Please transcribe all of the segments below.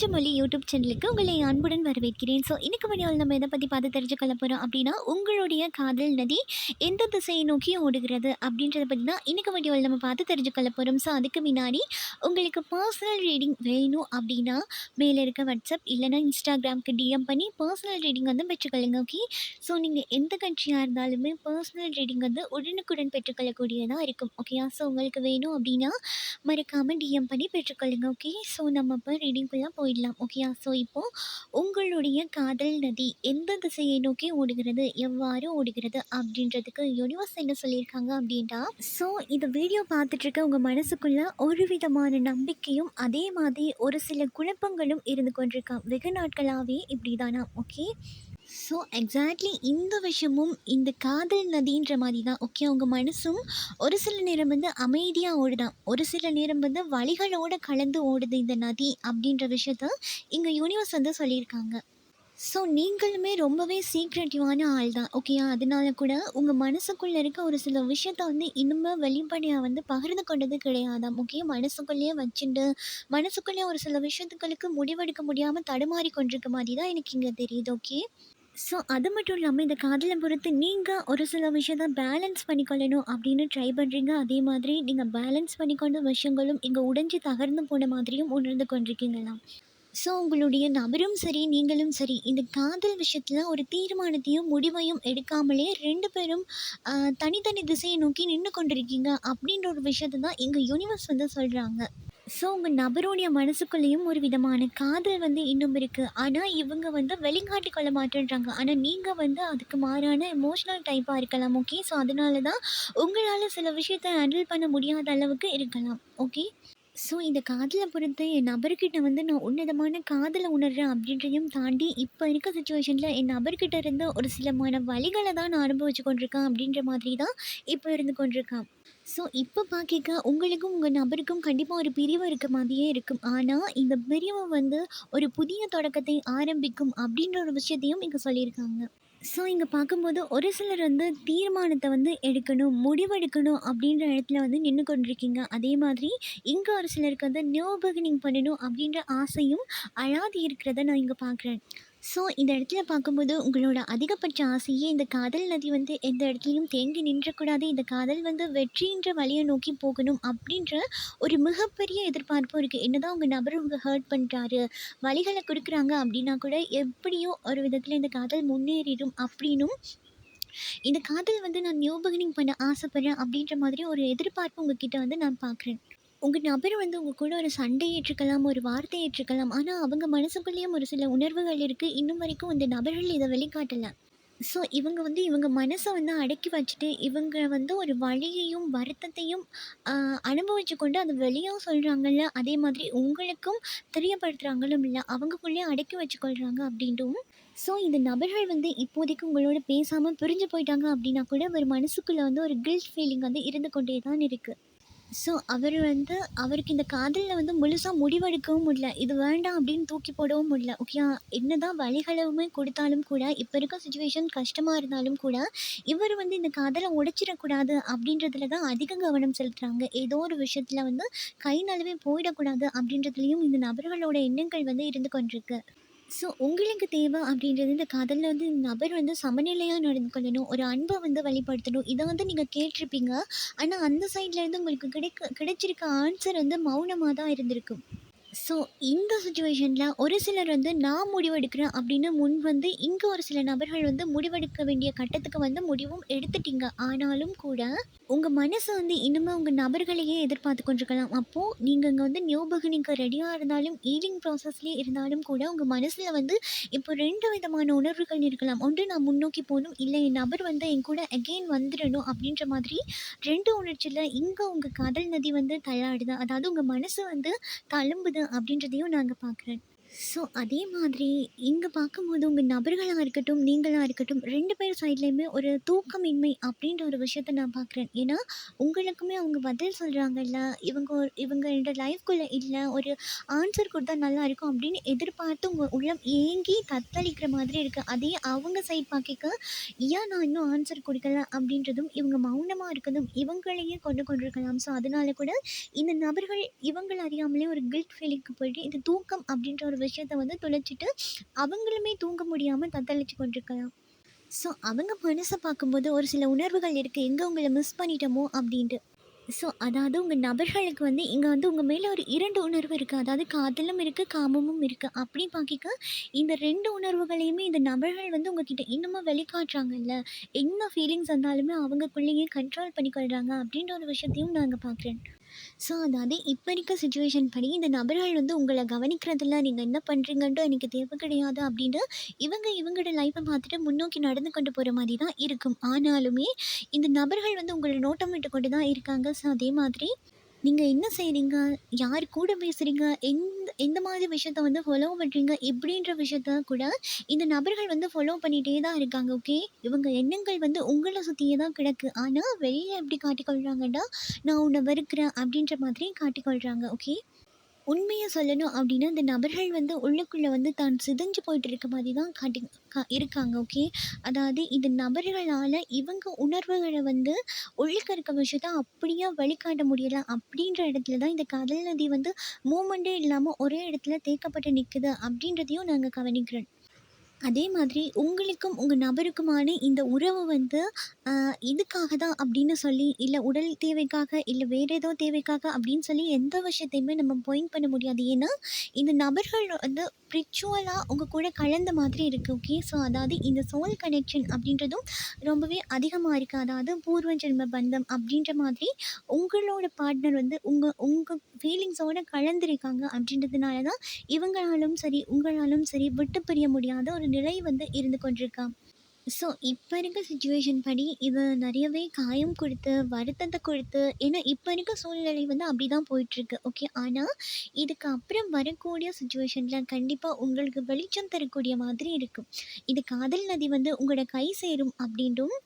பஞ்சமொழி YouTube சேனலுக்கு உங்களை அன்புடன் வரவேற்கிறேன். ஸோ இன்னைக்கு வீடியோவில் நம்ம எதை பற்றி பார்த்து தெரிஞ்சுக்கொள்ள போகிறோம் அப்படின்னா உங்களுடைய காதல் நதி எந்த திசையை நோக்கி ஓடுகிறது அப்படின்றத பற்றி தான் இன்னைக்கு வீடியோவில் நம்ம பார்த்து தெரிஞ்சுக்கொள்ள போகிறோம் ஸோ அதுக்கு முன்னாடி உங்களுக்கு பர்சனல் ரீடிங் வேணும் அப்படின்னா மேலே இருக்க வாட்ஸ்அப் இல்லைனா இன்ஸ்டாகிராமுக்கு டிஎம் பண்ணி பர்சனல் ரீடிங் வந்து பெற்றுக்கொள்ளுங்க ஓகே ஸோ நீங்கள் எந்த கட்சியாக இருந்தாலுமே பர்சனல் ரீடிங் வந்து உடனுக்குடன் பெற்றுக்கொள்ளக்கூடியதாக இருக்கும் ஓகேயா ஸோ உங்களுக்கு வேணும் அப்படின்னா மறக்காமல் டிஎம் பண்ணி பெற்றுக்கொள்ளுங்க ஓகே ஸோ நம்ம இப்போ ரீடிங்குள்ளே போயிடலாம் ஓகேயா ஸோ இப்போது உங்களுடைய காதல் நதி எந்த திசையை நோக்கி ஓடுகிறது? எவ்வாறு ஓடுகிறது? அப்படின்றதுக்கு யூனிவர்ஸ் என்ன சொல்லியிருக்காங்க அப்படின்ட்டா ஸோ இந்த வீடியோ பார்த்துட்ருக்க உங்கள் மனசுக்குள்ளே ஒரு விதமான நம்பிக்கையும் அதே மாதிரி ஒரு சில குழப்பங்களும் இருந்து கொண்டிருக்கான் வெகு நாட்களாகவே இப்படி தானா ஓகே ஸோ எக்ஸாக்ட்லி இந்த விஷயமும் இந்த காதல் நதின்ற மாதிரி தான். ஓகே அவங்க மனசும் ஒரு சில நேரம் வந்து அமைதியாக ஓடுதான். ஒரு சில நேரம் வந்து வழிகளோடு கலந்து ஓடுது இந்த நதி அப்படின்ற விஷயத்த இங்கே யூனிவர்ஸ் வந்து சொல்லியிருக்காங்க. ஸோ நீங்களுமே ரொம்பவே சீக்ரெட்டிவான ஆள் தான் ஓகேயா அதனால கூட உங்கள் மனசுக்குள்ளே இருக்க ஒரு சில விஷயத்த வந்து இன்னுமே வெளிப்படையாக வந்து பகிர்ந்து கொண்டது கிடையாதாம். ஓகே மனசுக்குள்ளேயே வச்சுட்டு மனசுக்குள்ளேயே ஒரு சில விஷயத்துக்களுக்கு முடிவெடுக்க முடியாமல் தடுமாறி கொண்டிருக்க மாதிரி தான் எனக்கு இங்கே தெரியுது. ஓகே ஸோ அது மட்டும் இல்லாமல் இந்த காதலை பொறுத்து நீங்கள் ஒரு சில விஷயத்த பேலன்ஸ் பண்ணிக்கொள்ளணும் அப்படின்னு ட்ரை பண்ணுறீங்க அதே மாதிரி நீங்கள் பேலன்ஸ் பண்ணிக்கொண்ட விஷயங்களும் இங்கே உடைஞ்சு தகர்ந்து போன மாதிரியும் உணர்ந்து கொண்டிருக்கீங்களாம். ஸோ உங்களுடைய நபரும் சரி நீங்களும் சரி இந்த காதல் விஷயத்தில் ஒரு தீர்மானத்தையும் முடிவையும் எடுக்காமலே ரெண்டு பேரும் தனித்தனி திசையை நோக்கி நின்று கொண்டிருக்கீங்க அப்படின்ற ஒரு விஷயத்தை தான் எங்கள் யூனிவர்ஸ் வந்து சொல்கிறாங்க ஸோ உங்கள் நபருடைய மனசுக்குள்ளேயும் ஒரு விதமான காதல் வந்து இன்னும் இருக்குது ஆனால் இவங்க வந்து வெளிங்காட்டிக்கொள்ள மாட்டேன்றாங்க. ஆனால் நீங்கள் வந்து அதுக்கு மாறான எமோஷ்னல் டைப்பாக இருக்கலாம். ஓகே ஸோ அதனால தான் உங்களால் சில விஷயத்தை ஹேண்டில் பண்ண முடியாத அளவுக்கு இருக்கலாம். ஓகே ஸோ இந்த காதலை பொறுத்து என் நபர்கிட்ட வந்து நான் உன்னதமான காதலை உணர்கிறேன் அப்படின்றதையும் தாண்டி இப்போ இருக்க சுச்சுவேஷனில் என் நபர்கிட்ட இருந்து ஒரு சிலமான வழிகளை தான் நான் அனுபவிச்சு கொண்டிருக்கேன் அப்படின்ற மாதிரி தான் இப்போ இருந்து கொண்டிருக்கான். ஸோ இப்போ பார்க்க உங்களுக்கும் உங்கள் நபருக்கும் கண்டிப்பாக ஒரு பிரிவு இருக்க மாதிரியே இருக்கும். ஆனால் இந்த பிரிவு வந்து ஒரு புதிய தொடக்கத்தை ஆரம்பிக்கும் அப்படின்ற ஒரு விஷயத்தையும் இங்கே சொல்லியிருக்காங்க. ஸோ இங்கே பார்க்கும்போது ஒரு சிலர் வந்து தீர்மானத்தை வந்து எடுக்கணும் முடிவெடுக்கணும் அப்படின்ற இடத்துல வந்து நின்று கொண்டிருக்கீங்க. அதே மாதிரி இங்கே ஒரு சிலருக்கு வந்து நியூ பிகினிங் பண்ணணும் அப்படின்ற ஆசையும் அழாதி இருக்கிறத நான் இங்கே பார்க்குறேன். ஸோ இந்த இடத்துல பார்க்கும்போது உங்களோட அதிகபட்ச ஆசையே இந்த காதல் நதி வந்து எந்த இடத்துலையும் தேங்கி நின்றக்கூடாது. இந்த காதல் வந்து வெற்றின்ற வழியை நோக்கி போகணும் அப்படின்ற ஒரு மிகப்பெரிய எதிர்பார்ப்பும் இருக்குது என்னதான் உங்கள் நபர் உங்கள் ஹர்ட் பண்ணுறாரு வழிகளை கொடுக்குறாங்க அப்படின்னா கூட எப்படியோ ஒரு விதத்தில் இந்த காதல் முன்னேறிடும் அப்படின்னும் இந்த காதல் வந்து நான் நியூ பிகினிங் பண்ண ஆசைப்பட்றேன் அப்படின்ற மாதிரி ஒரு எதிர்பார்ப்பு உங்ககிட்ட வந்து நான் பார்க்குறேன். உங்கள் நபர் வந்து உங்கள் கூட ஒரு சண்டை ஏற்றுக்கலாம் ஒரு வார்த்தை ஏற்றுக்கலாம். ஆனால் அவங்க மனசுக்குள்ளேயும் ஒரு சில உணர்வுகள் இருக்குது இன்னும் வரைக்கும் இந்த நபர்கள் இதை வெளிக்காட்டலை. ஸோ இவங்க வந்து இவங்க மனசை வந்து அடக்கி வச்சுட்டு இவங்க வந்து ஒரு வழியையும் வருத்தத்தையும் அனுபவிச்சு கொண்டு அது வெளியும் சொல்கிறாங்கல்ல அதே மாதிரி உங்களுக்கும் தெரியப்படுத்துகிறாங்களும் இல்லை அவங்கக்குள்ளேயே அடக்கி வச்சுக்கொள்கிறாங்க அப்படின்ட்டும் ஸோ இந்த நபர்கள் வந்து இப்போதைக்கு உங்களோட பேசாமல் பிரிஞ்சு போயிட்டாங்க அப்படின்னா கூட ஒரு மனசுக்குள்ளே வந்து ஒரு கில்ட் ஃபீலிங் வந்து இருந்து கொண்டே தான் இருக்குது ஸோ அவர் வந்து அவருக்கு இந்த காதலில் வந்து முழுசாக முடிவெடுக்கவும் முடியல. இது வேண்டாம் அப்படின்னு தூக்கி போடவும் முடியல. ஓகே என்னதான் வழிகளவுமே கொடுத்தாலும் கூட இப்போ இருக்க சுச்சுவேஷன் கஷ்டமாக இருந்தாலும் கூட இவர் வந்து இந்த காதலை உடைச்சிடக்கூடாது அப்படின்றதுல தான் அதிக கவனம் செலுத்துகிறாங்க ஏதோ ஒரு விஷயத்தில் வந்து கை நழுவே போயிடக்கூடாது அப்படின்றதுலையும் இந்த நபர்களோட எண்ணங்கள் வந்து இருந்து கொண்டிருக்கு. ஸோ உங்களுக்கு தேவை அப்படின்றது இந்த கதையில் வந்து இந்த நபர் வந்து சமநிலையாக நடந்து கொள்ளணும். ஒரு அன்பை வந்து வெளிப்படுத்தணும் இதை வந்து நீங்கள் கேட்டிருப்பீங்க. ஆனால் அந்த சைட்லேருந்து உங்களுக்கு கிடைக்க கிடைச்சிருக்க ஆன்சர் வந்து மௌனமாக தான் இருந்திருக்கும். ஸோ இந்த சுச்சுவேஷனில் ஒரு சிலர் வந்து நான் முடிவெடுக்கிறேன் அப்படின்னு முன் வந்து இங்கே ஒரு சில நபர்கள் வந்து முடிவெடுக்க வேண்டிய கட்டத்துக்கு வந்து முடிவும் எடுத்துட்டீங்க. ஆனாலும் கூட உங்கள் மனசு வந்து இன்னுமே உங்கள் நபர்களையே எதிர்பார்த்து கொண்டிருக்கலாம். அப்போது நீங்கள் இங்கே வந்து நியூ ரெடியாக இருந்தாலும் ஈலிங் ப்ராசஸ்லேயே இருந்தாலும் கூட உங்கள் மனசில் வந்து இப்போ ரெண்டு விதமான உணர்வுகள் இருக்கலாம். ஒன்று நான் முன்னோக்கி போகணும். இல்லை என் நபர் வந்து என் கூட அகெயின் வந்துடணும். அப்படின்ற மாதிரி ரெண்டு உணர்ச்சியில் இங்கே உங்கள் காதல் நதி வந்து தள்ளாடுது. அதாவது உங்கள் மனசு வந்து தழும்புது. அப்படின்றதையும் நாங்கள் பார்க்குறேன் ஸோ அதே மாதிரி இங்கே பார்க்கும்போது உங்கள் நபர்களாக இருக்கட்டும் நீங்களாக இருக்கட்டும் ரெண்டு பேர் சைட்லேயுமே ஒரு தூக்கமின்மை அப்படின்ற ஒரு விஷயத்த நான் பார்க்குறேன். ஏன்னா உங்களுக்குமே அவங்க பதில் சொல்கிறாங்கல்ல இவங்க ஒரு இவங்க என்னோட லைஃப்குள்ளே இல்லை ஒரு ஆன்சர் கொடுத்தா நல்லா இருக்கும் அப்படின்னு எதிர்பார்த்து உங்கள் உள்ளம் ஏங்கி தத்தளிக்கிற மாதிரி இருக்குது அதே அவங்க சைட் பார்க்க ஏன் நான் இன்னும் ஆன்சர் கொடுக்கல? அப்படின்றதும் இவங்க மௌனமாக இருக்கிறதும் இவங்களையே கொண்டு கொண்டிருக்கலாம். ஸோ அதனால கூட இந்த நபர்கள் இவங்களை அறியாமலே ஒரு கில்ட் ஃபீலிங்க்கு போயிட்டு இந்த தூக்கம் அப்படின்ற ஒரு ஒரு விஷயத்த வந்து தொலைச்சிட்டு அவங்களுமே தூங்க முடியாமல் தத்தளிச்சு கொண்டிருக்கலாம் ஸோ அவங்க மனசை பார்க்கும்போது ஒரு சில உணர்வுகள் இருக்குது எங்கே உங்களை மிஸ் பண்ணிட்டோமோ அப்படின்ட்டு. ஸோ அதாவது உங்கள் நபர்களுக்கு வந்து இங்கே வந்து உங்கள் மேலே ஒரு இரண்டு உணர்வு இருக்குது அதாவது காதலும் இருக்குது காமமும் இருக்குது அப்படி பார்க்கிக்க இந்த ரெண்டு உணர்வுகளையுமே இந்த நபர்கள் வந்து உங்ககிட்ட இன்னமும் வெளிக்காட்டுறாங்கல்ல? என்ன ஃபீலிங்ஸ் வந்தாலுமே அவங்க பிள்ளைங்க கண்ட்ரோல் பண்ணிக்கொள்கிறாங்க அப்படின்ற ஒரு விஷயத்தையும் நாங்கள் பார்க்குறேன் ஸோ அதாவது இப்போ இருக்க சுச்சுவேஷன் படி இந்த நபர்கள் வந்து உங்களை கவனிக்கிறதில்ல நீங்கள் என்ன பண்ணுறீங்கன்ட்டு எனக்கு தேவை கிடையாது அப்படின்ட்டு இவங்க இவங்களோட லைஃப்பை பார்த்துட்டு முன்னோக்கி நடந்து கொண்டு போகிற மாதிரி தான் இருக்கும். ஆனாலுமே இந்த நபர்கள் வந்து உங்களை நோட்டம் விட்டு கொண்டு தான் இருக்காங்க. ஸோ அதே மாதிரி நீங்கள் என்ன செய்கிறீங்க யார் கூட பேசுகிறீங்க எந்த எந்த மாதிரி விஷயத்த வந்து ஃபாலோ பண்ணுறீங்க இப்படின்ற விஷயத்த கூட இந்த நபர்கள் வந்து ஃபாலோ பண்ணிகிட்டே தான் இருக்காங்க ஓகே இவங்க எண்ணங்கள் வந்து உங்களை சுற்றியே தான் கிடக்கு. ஆனால் வெளியில் எப்படி காட்டிக்கொள்கிறாங்கன்னா நான் உன்னை வெறுக்கிறேன் அப்படின்ற மாதிரி காட்டிக்கொள்கிறாங்க ஓகே உண்மையை சொல்லணும் அப்படின்னா இந்த நபர்கள் வந்து உள்ளுக்குள்ளே வந்து தான் சிதைஞ்சு போயிட்டு இருக்க மாதிரி தான் காட்டி கா இருக்காங்க ஓகே அதாவது இந்த நபர்களால் இவங்க உணர்வுகளை வந்து உள்ளுக்க இருக்க விஷயத்த அப்படியே வழிகாட்ட முடியலை அப்படின்ற இடத்துல தான் இந்த கடல் நதி வந்து மூமெண்ட்டே இல்லாமல் ஒரே இடத்துல தேக்கப்பட்டு நிற்குது அப்படின்றதையும் நாங்கள் கவனிக்கிறோம். அதே மாதிரி உங்களுக்கும் உங்கள் நபருக்குமான இந்த உறவு வந்து இதுக்காக தான் அப்படின்னு சொல்லி இல்லை உடல் தேவைக்காக இல்லை வேறு ஏதோ தேவைக்காக அப்படின்னு சொல்லி எந்த விஷயத்தையுமே நம்ம பாயிண்ட் பண்ண முடியாது. ஏன்னா இந்த நபர்கள் வந்து ஸ்பிரிச்சுவலாக உங்கள் கூட கலந்த மாதிரி இருக்குது ஓகே ஸோ அதாவது இந்த சோல் கனெக்ஷன் அப்படின்றதும் ரொம்பவே அதிகமாக இருக்குது அதாவது பூர்வ ஜென்ம பந்தம் அப்படின்ற மாதிரி உங்களோட பார்ட்னர் வந்து உங்கள் உங்கள் ஃபீலிங்ஸோடு கலந்துருக்காங்க அப்படின்றதுனால தான் இவங்களாலும் சரி உங்களாலும் சரி விட்டு பிரிய முடியாத ஒரு நிலை வந்து இருந்து கொண்டிருக்கா? ஸோ இப்போ இருக்க சுச்சுவேஷன் படி இது நிறையவே காயம் கொடுத்து வருத்தத்தை கொடுத்து ஏன்னா இப்போ இருக்க சூழ்நிலை வந்து அப்படி தான் போயிட்டுருக்கு. ஓகே ஆனால் இதுக்கு அப்புறம் வரக்கூடிய சுச்சுவேஷனில் கண்டிப்பாக உங்களுக்கு வெளிச்சம் தரக்கூடிய மாதிரி இருக்கும். இது காதல் நதி வந்து உங்களோட கை சேரும் அப்படின்றும்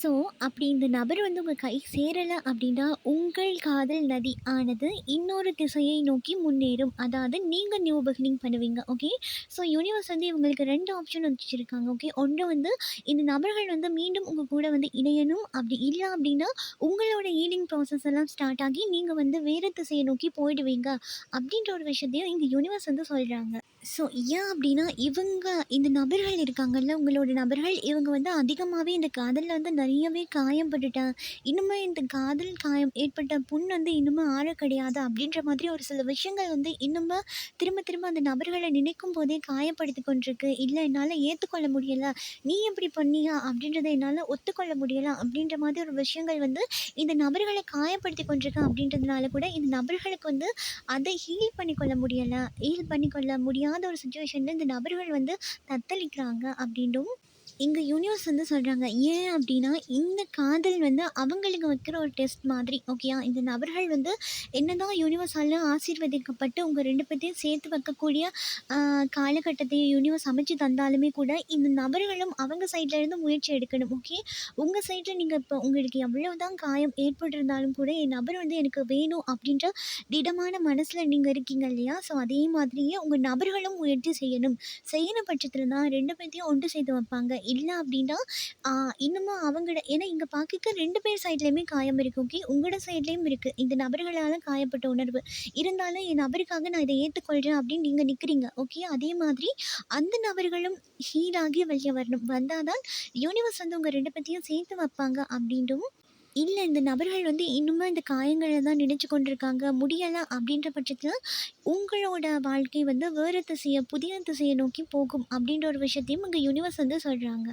ஸோ அப்படி இந்த நபர் வந்து உங்கள் கை சேரலை அப்படின்னா உங்கள் காதல் நதி ஆனது இன்னொரு திசையை நோக்கி முன்னேறும். அதாவது நீங்கள் நியூ பிகினிங் பண்ணுவீங்க. ஓகே ஸோ யூனிவர்ஸ் வந்து இவங்களுக்கு ரெண்டு ஆப்ஷன் வச்சுருக்காங்க. ஓகே ஒன்று வந்து இந்த நபர்கள் வந்து மீண்டும் உங்கள் கூட வந்து இணையணும். அப்படி இல்லை அப்படின்னா உங்களோட ஹீலிங் ப்ராசஸ் எல்லாம் ஸ்டார்ட் ஆகி நீங்கள் வந்து வேறு திசையை நோக்கி போயிடுவீங்க. அப்படின்ற ஒரு விஷயத்தையும் இங்கே யூனிவர்ஸ் வந்து சொல்கிறாங்க ஸோ ஏன் அப்படின்னா இவங்க இந்த நபர்கள் இருக்காங்கல்ல உங்களோட நபர்கள் இவங்க வந்து அதிகமாகவே இந்த காதலில் வந்து நிறையவே காயம்பட்டுட்டேன் இன்னுமே இந்த காதல் காயம் ஏற்பட்ட புண் வந்து இன்னுமே ஆற கிடையாது. அப்படின்ற மாதிரி ஒரு சில விஷயங்கள் வந்து இன்னுமே திரும்ப திரும்ப அந்த நபர்களை நினைக்கும் போதே காயப்படுத்தி கொண்டிருக்கு. இல்லை என்னால் ஏற்றுக்கொள்ள முடியலை. நீ எப்படி பண்ணியா அப்படின்றத என்னால் ஒத்துக்கொள்ள முடியலை. அப்படின்ற மாதிரி ஒரு விஷயங்கள் வந்து இந்த நபர்களை காயப்படுத்தி கொண்டிருக்கேன் அப்படின்றதுனால கூட இந்த நபர்களுக்கு வந்து அதை ஹீல் பண்ணிக்கொள்ள முடியலை. ஹீல் பண்ணிக்கொள்ள முடியாத ஒரு சுச்சுவேஷனில் இந்த நபர்கள் வந்து தத்தளிக்கிறாங்க அப்படின்றும் இங்கே யூனிவர்ஸ் வந்து சொல்கிறாங்க ஏன் அப்படின்னா இந்த காதல் வந்து அவங்களுக்கு வைக்கிற ஒரு டெஸ்ட் மாதிரி ஓகேயா இந்த நபர்கள் வந்து என்னதான் யூனிவர்ஸால் ஆசீர்வதிக்கப்பட்டு உங்கள் ரெண்டு பேர்த்தையும் சேர்த்து வைக்கக்கூடிய காலகட்டத்தை யூனிவர்ஸ் அமைச்சு தந்தாலுமே கூட இந்த நபர்களும் அவங்க சைட்லேருந்து முயற்சி எடுக்கணும் ஓகே உங்கள் சைடில் நீங்கள் இப்போ உங்களுக்கு எவ்வளோ தான் காயம் ஏற்பட்டிருந்தாலும் கூட என் நபர் வந்து எனக்கு வேணும் அப்படின்ற திடமான மனசில் நீங்கள் இருக்கீங்க இல்லையா? ஸோ அதே மாதிரியே உங்கள் நபர்களும் முயற்சி செய்யணும். செய்யணும் பட்சத்தில் தான் ரெண்டு பேர்த்தையும் ஒன்று சேர்த்து வைப்பாங்க. இல்லை அப்படின்னா இன்னமும் அவங்களோட ஏன்னா இங்கே பார்க்க ரெண்டு பேர் சைட்லேயுமே காயம் இருக்குது ஓகே உங்களோட சைட்லேயும் இருக்குது இந்த நபர்களால் காயப்பட்ட உணர்வு. இருந்தாலும் என் நபருக்காக நான் இதை ஏற்றுக்கொள்கிறேன் அப்படின்னு நீங்கள் நிற்கிறீங்க ஓகே அதே மாதிரி அந்த நபர்களும் ஹீலாகி வெளியே வரணும். வந்தால் தான் யூனிவர்ஸ் வந்து உங்கள் ரெண்டு பேர்த்தையும் சேர்த்து வைப்பாங்க அப்படின்றும் இல்லை இந்த நபர்கள் வந்து இன்னுமே இந்த காயங்களை தான் நினைச்சு கொண்டிருக்காங்க. முடியலை அப்படின்ற பட்சத்தில் உங்களோட வாழ்க்கை வந்து வேறு திசையை புதிய திசையை நோக்கி போகும் அப்படின்ற ஒரு விஷயத்தையும் இங்கே யூனிவர்ஸ் வந்து சொல்கிறாங்க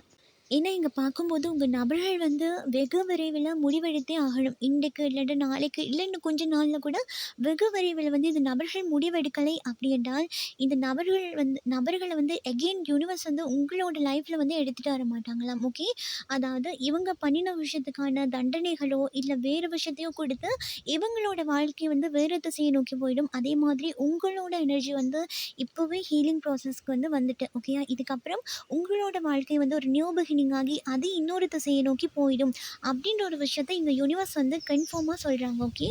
ஏன்னா இங்கே பார்க்கும்போது உங்கள் நபர்கள் வந்து வெகு விரைவில் முடிவெடுத்தே ஆகணும். இன்றைக்கு இல்லாட்டி நாளைக்கு இல்லை இன்னும் கொஞ்ச நாளில் கூட வெகு விரைவில் வந்து இந்த நபர்கள் முடிவெடுக்கலை அப்படி என்றால் இந்த நபர்கள் வந்து நபர்களை வந்து எகெயின் யூனிவர்ஸ் வந்து உங்களோட லைஃப்பில் வந்து எடுத்துகிட்டு வர மாட்டாங்களாம். ஓகே அதாவது இவங்க பண்ணின விஷயத்துக்கான தண்டனைகளோ இல்லை வேறு விஷயத்தையோ கொடுத்து இவங்களோட வாழ்க்கை வந்து வேறு திசையை நோக்கி போயிடும். அதே மாதிரி உங்களோட எனர்ஜி வந்து இப்போவே ஹீலிங் ப்ராசஸ்க்கு வந்து வந்துட்டு ஓகேயா இதுக்கப்புறம் உங்களோட வாழ்க்கை வந்து ஒரு நியூ பிகினிங் ஆகி அது இன்னொரு திசையை நோக்கி போயிடும். அப்படின்ற ஒரு விஷயத்தை இங்கே யூனிவர்ஸ் வந்து கன்ஃபார்மாக சொல்கிறாங்க ஓகே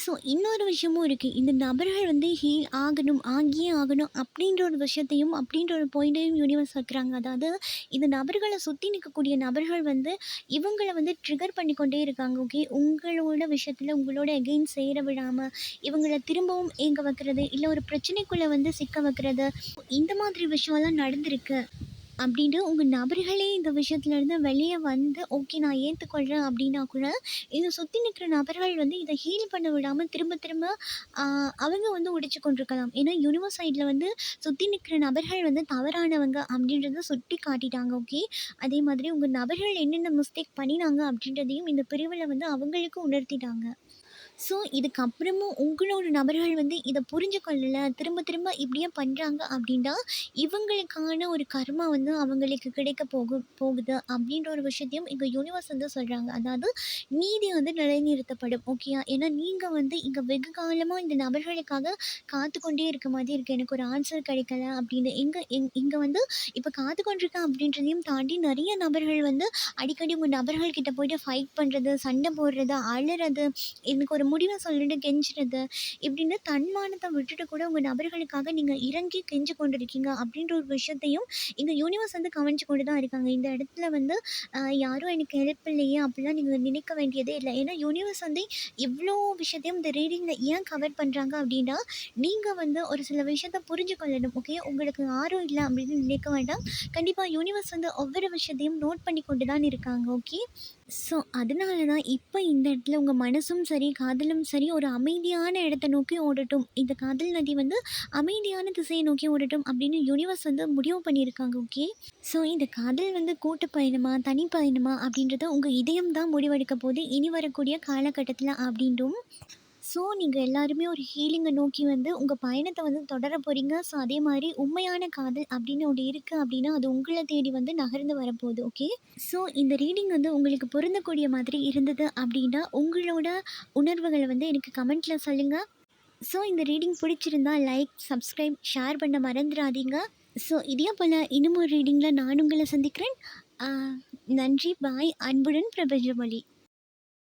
ஸோ இன்னொரு விஷயமும் இருக்குது இந்த நபர்கள் வந்து ஹீல் ஆகணும் ஆகியே ஆகணும் அப்படின்ற ஒரு விஷயத்தையும் அப்படின்ற ஒரு பாயிண்ட்டையும் யூனிவர்ஸ் வைக்கிறாங்க. அதாவது இந்த நபர்களை சுற்றி நிற்கக்கூடிய நபர்கள் வந்து இவங்களை வந்து ட்ரிகர் பண்ணிக்கொண்டே இருக்காங்க ஓகே உங்களோட விஷயத்தில் உங்களோட எகெயின் சேர விடாமல் இவங்களை திரும்பவும் ஏங்க வைக்கிறது? இல்லை ஒரு பிரச்சனைக்குள்ளே வந்து சிக்க வைக்கிறது? இந்த மாதிரி விஷயம்லாம் நடந்திருக்கு. அப்படின்ட்டு உங்கள் நபர்களே இந்த விஷயத்துலேருந்து வெளியே வந்து ஓகே நான் ஏற்றுக்கொள்கிறேன் அப்படின்னா கூட இதை சுற்றி நிற்கிற நபர்கள் வந்து இதை ஹீல் பண்ண விடாமல் திரும்ப திரும்ப அவங்க வந்து உடைச்சு கொண்டிருக்கலாம். ஏன்னா யூனிவர்ஸ் சைடில் வந்து சுற்றி நிற்கிற நபர்கள் வந்து தவறானவங்க அப்படின்றத சுட்டி காட்டிட்டாங்க ஓகே அதே மாதிரி உங்கள் நபர்கள் என்னென்ன மிஸ்டேக் பண்ணினாங்க அப்படின்றதையும் இந்த பிரிவில் வந்து அவங்களுக்கு உணர்த்திட்டாங்க. ஸோ இதுக்கப்புறமும் உங்களோட நபர்கள் வந்து இதை புரிஞ்சு கொள்ளலை திரும்ப திரும்ப இப்படியே பண்ணுறாங்க அப்படின்னா இவங்களுக்கான ஒரு கர்மா வந்து அவங்களுக்கு கிடைக்க போகு போகுது அப்படின்ற ஒரு விஷயத்தையும் இங்கே யூனிவர்ஸ் வந்து சொல்கிறாங்க அதாவது நீதி வந்து நிலைநிறுத்தப்படும் ஓகேயா ஏன்னா நீங்கள் வந்து இங்கே வெகு காலமாக இந்த நபர்களுக்காக காத்து கொண்டே இருக்க மாதிரி இருக்குது எனக்கு ஒரு ஆன்சர் கிடைக்கல அப்படின்னு. இங்கே எங் இங்கே வந்து இப்போ காத்து கொண்டிருக்கேன் அப்படின்றதையும் தாண்டி நிறைய நபர்கள் வந்து அடிக்கடி உங்கள் நபர்கள் கிட்ட போயிட்டு ஃபைட் பண்ணுறது சண்டை போடுறது அழுறது எனக்கு ஒரு முடிவை சொல்லிட்டு கெஞ்சுறது இப்படின்னு தன்மானத்தை விட்டுட்டு கூட உங்கள் நபர்களுக்காக நீங்கள் இறங்கி கெஞ்சு கொண்டு இருக்கீங்க அப்படின்ற ஒரு விஷயத்தையும் இங்கே யூனிவர்ஸ் வந்து கவனிச்சு கொண்டு தான் இருக்காங்க. இந்த இடத்துல வந்து யாரும் எனக்கு ஹெல்ப் இல்லையே அப்படிலாம் நீங்கள் நினைக்க வேண்டியதே இல்லை. ஏன்னா யூனிவர்ஸ் வந்து இவ்வளோ விஷயத்தையும் இந்த ரீடிங்கில் ஏன் கவர் பண்ணுறாங்க அப்படின்னா நீங்கள் வந்து ஒரு சில விஷயத்த புரிஞ்சு கொள்ளணும். ஓகே உங்களுக்கு யாரும் இல்லை அப்படின்னு நினைக்க வேண்டாம். கண்டிப்பாக யூனிவர்ஸ் வந்து ஒவ்வொரு விஷயத்தையும் நோட் பண்ணி கொண்டு தான் இருக்காங்க. ஓகே ஸோ அதனால தான் இப்போ இந்த இடத்துல உங்கள் மனசும் சரி காதலும் சரி ஒரு அமைதியான இடத்த நோக்கி ஓடட்டும். இந்த காதல் நதி வந்து அமைதியான திசையை நோக்கி ஓடட்டும் அப்படின்னு யூனிவர்ஸ் வந்து முடிவு பண்ணியிருக்காங்க ஓகே ஸோ இந்த காதல் வந்து கூட்டு பயணமா தனி பயணமா அப்படின்றத உங்கள் இதயம் தான் முடிவெடுக்க போது இனி வரக்கூடிய காலகட்டத்தில் அப்படின்றும் ஸோ நீங்கள் எல்லாருமே ஒரு ஹீலிங்கை நோக்கி வந்து உங்கள் பயணத்தை வந்து தொடர போகிறீங்க ஸோ அதே மாதிரி உண்மையான காதல் அப்படின்னு ஒன்று இருக்குது அப்படின்னா அது உங்களை தேடி வந்து நகர்ந்து வரப்போகுது ஓகே ஸோ இந்த ரீடிங் வந்து உங்களுக்கு பொருந்தக்கூடிய மாதிரி இருந்தது அப்படின்னா உங்களோட உணர்வுகளை வந்து எனக்கு கமெண்ட்டில் சொல்லுங்கள் ஸோ இந்த ரீடிங் பிடிச்சிருந்தா லைக் சப்ஸ்கிரைப் ஷேர் பண்ண மறந்துடாதீங்க. ஸோ இதே போல் இன்னும் ஒரு ரீடிங்கில் நான் உங்களை சந்திக்கிறேன். நன்றி பாய் அன்புடன் பிரபஞ்சமொழி.